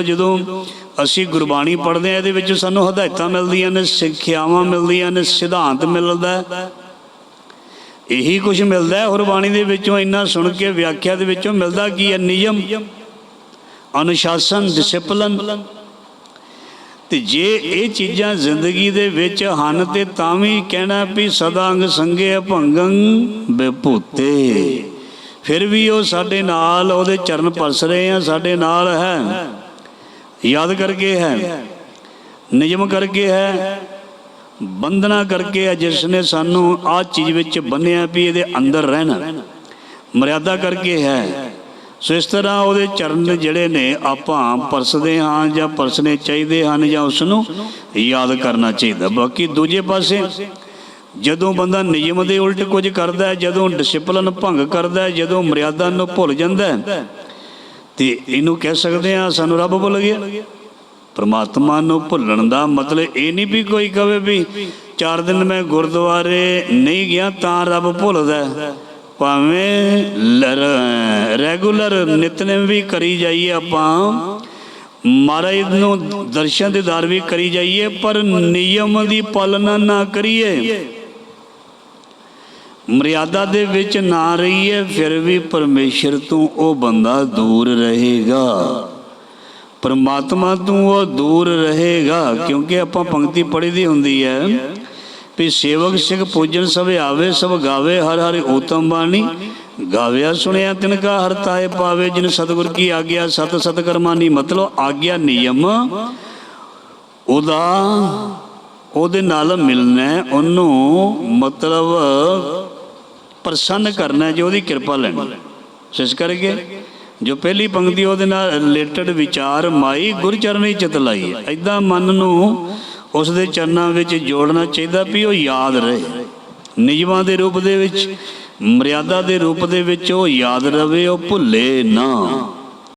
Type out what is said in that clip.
ਜਦੋਂ ਅਸੀਂ ਗੁਰਬਾਣੀ ਪੜ੍ਹਦੇ ਆ ਇਹਦੇ ਵਿੱਚ ਸਾਨੂੰ ਹਦਾਇਤਾਂ ਮਿਲਦੀਆਂ ਨੇ, ਸਿੱਖਿਆਵਾਂ ਮਿਲਦੀਆਂ ਨੇ, ਸਿਧਾਂਤ ਮਿਲਦਾ ਇਹੀ ਕੁਝ ਮਿਲਦਾ ਹੈ ਗੁਰਬਾਣੀ ਦੇ ਵਿੱਚੋਂ, ਇੰਨਾ ਸੁਣ ਕੇ, ਵਿਆਖਿਆ ਦੇ ਵਿੱਚੋਂ ਮਿਲਦਾ ਕੀ ਹੈ? ਨਿਯਮ, ਅਨੁਸ਼ਾਸਨ ਡਿਸਪਲਿਨ ਤੇ ਜੇ ਇਹ ਚੀਜ਼ਾਂ ਜ਼ਿੰਦਗੀ ਦੇ ਵਿੱਚ ਹਨ, ਤੇ ਤਾਂ ਵੀ ਕਹਿਣਾ ਵੀ ਸਦਾ ਅੰਗ ਸੰਗੇ ਭੰਗੰ ਬਿਭੂਤੇ। ਫਿਰ ਵੀ ਉਹ ਸਾਡੇ ਨਾਲ, ਉਹਦੇ ਚਰਨ ਪਰਸ ਰਹੇ ਆ, ਸਾਡੇ ਨਾਲ ਹੈ। ਯਾਦ ਕਰਕੇ ਹੈ, ਨਿਯਮ ਕਰਕੇ ਹੈ ਬੰਦਨਾ ਕਰਕੇ ਹੈ, ਜਿਸ ਨੇ ਸਾਨੂੰ ਆਹ ਚੀਜ਼ ਵਿੱਚ ਬੰਨਿਆ ਵੀ ਇਹਦੇ ਅੰਦਰ ਰਹਿਣਾ, ਮਰਿਆਦਾ ਕਰਕੇ ਹੈ। ਸੋ ਇਸ ਤਰ੍ਹਾਂ ਉਹਦੇ ਚਰਨ ਜਿਹੜੇ ਨੇ ਆਪਾਂ ਪਰਸਦੇ ਹਾਂ ਜਾਂ ਪਰਸਨੇ ਚਾਹੀਦੇ ਹਨ ਜਾਂ ਉਸ ਨੂੰ ਯਾਦ ਕਰਨਾ ਚਾਹੀਦਾ। ਬਾਕੀ ਦੂਜੇ ਪਾਸੇ ਜਦੋਂ ਬੰਦਾ ਨਿਯਮ ਦੇ ਉਲਟ ਕੁਝ ਕਰਦਾ ਹੈ, ਜਦੋਂ ਡਿਸਪਲਨ ਭੰਗ ਕਰਦਾ ਹੈ, ਜਦੋਂ ਮਰਿਆਦਾ ਨੂੰ ਭੁੱਲ ਜਾਂਦਾ ਹੈ ਤੇ ਇਹਨੂੰ ਕਹਿ ਸਕਦੇ ਆ ਸਾਨੂੰ ਰੱਬ ਭੁੱਲ ਗਿਆ। ਪਰਮਾਤਮਾ ਨੂੰ ਭੁੱਲਣ ਦਾ ਮਤਲਬ ਇਹ ਨਹੀਂ ਵੀ ਕੋਈ ਕਵੇ ਵੀ ਚਾਰ ਦਿਨ ਮੈਂ ਗੁਰਦੁਆਰੇ ਨਹੀਂ ਗਿਆ ਤਾਂ ਰੱਬ ਭੁੱਲਦਾ ਭਾਵੇਂ ਰੈਗੂਲਰ ਨਿਤਨੇਮ ਵੀ ਕਰੀ ਜਾਈਏ ਆਪਾਂ, ਮਹਾਰਾਜ ਨੂੰ ਦਰਸ਼ਨ ਦੀਦਾਰ ਵੀ ਕਰੀ ਜਾਈਏ, ਪਰ ਨਿਯਮ ਦੀ ਪਾਲਣਾ ਨਾ ਕਰੀਏ। ਮਰਿਆਦਾ ਦੇ ਵਿੱਚ ਨਾ ਰਹੀਏ, ਫਿਰ ਵੀ ਪਰਮੇਸ਼ਰ ਤੋਂ ਉਹ ਬੰਦਾ ਦੂਰ ਰਹੇਗਾ। ਪਰਮਾਤਮਾ ਤੋਂ ਉਹ ਦੂਰ ਰਹੇਗਾ, ਕਿਉਂਕਿ ਆਪਾਂ ਪੰਕਤੀ ਪੜ੍ਹੀ ਦੀ ਹੁੰਦੀ ਹੈ ਵੀ ਸੇਵਕ ਸਿੰਘ ਪੂਜਨ ਸਭ ਆਵੇ, ਸਭ ਗਾਵੇ, ਹਰ ਹਰ ਊਤਮ ਬਾਣੀ। ਗਾਵਿਆ ਸੁਣਿਆ ਤਿਨ ਕਾ ਹਰ ਤਾਏ ਪਾਵੇ, ਜਿਨ ਸਤਿਗੁਰ ਕੀ ਆਗਿਆ, ਸਤ ਸਤ ਕਰਮਾਨੀ ਮਤਲਬ ਆਗਿਆ ਨਿਯਮ। ਉਹਦਾ ਉਹਦੇ ਨਾਲ ਮਿਲਣਾ ਉਹਨੂੰ ਮਤਲਬ ਪ੍ਰਸੰਨ ਕਰਨਾ ਹੈ, ਜੋ ਉਹਦੀ ਕਿਰਪਾ ਲੈਣੀ। ਸਿਸ ਕਰਕੇ ਜੋ ਪਹਿਲੀ ਪੰਕਤੀ ਉਹਦੇ ਨਾਲ ਰਿਲੇਟਡ ਵਿਚਾਰ ਮਾਈ ਗੁਰਚਰਨੀ ਚਿਤ ਲਾਈ ਐਦਾਂ ਮਨ ਨੂੰ ਉਸ ਦੇ ਚਰਨਾਂ ਵਿੱਚ ਜੋੜਨਾ ਚਾਹੀਦਾ ਵੀ ਉਹ ਯਾਦ ਰਹੇ। ਨਿਯਮਾਂ ਦੇ ਰੂਪ ਦੇ ਵਿੱਚ ਮਰਿਆਦਾ ਦੇ ਰੂਪ ਦੇ ਵਿੱਚ ਉਹ ਯਾਦ ਰਵੇ ਉਹ ਭੁੱਲੇ ਨਾ।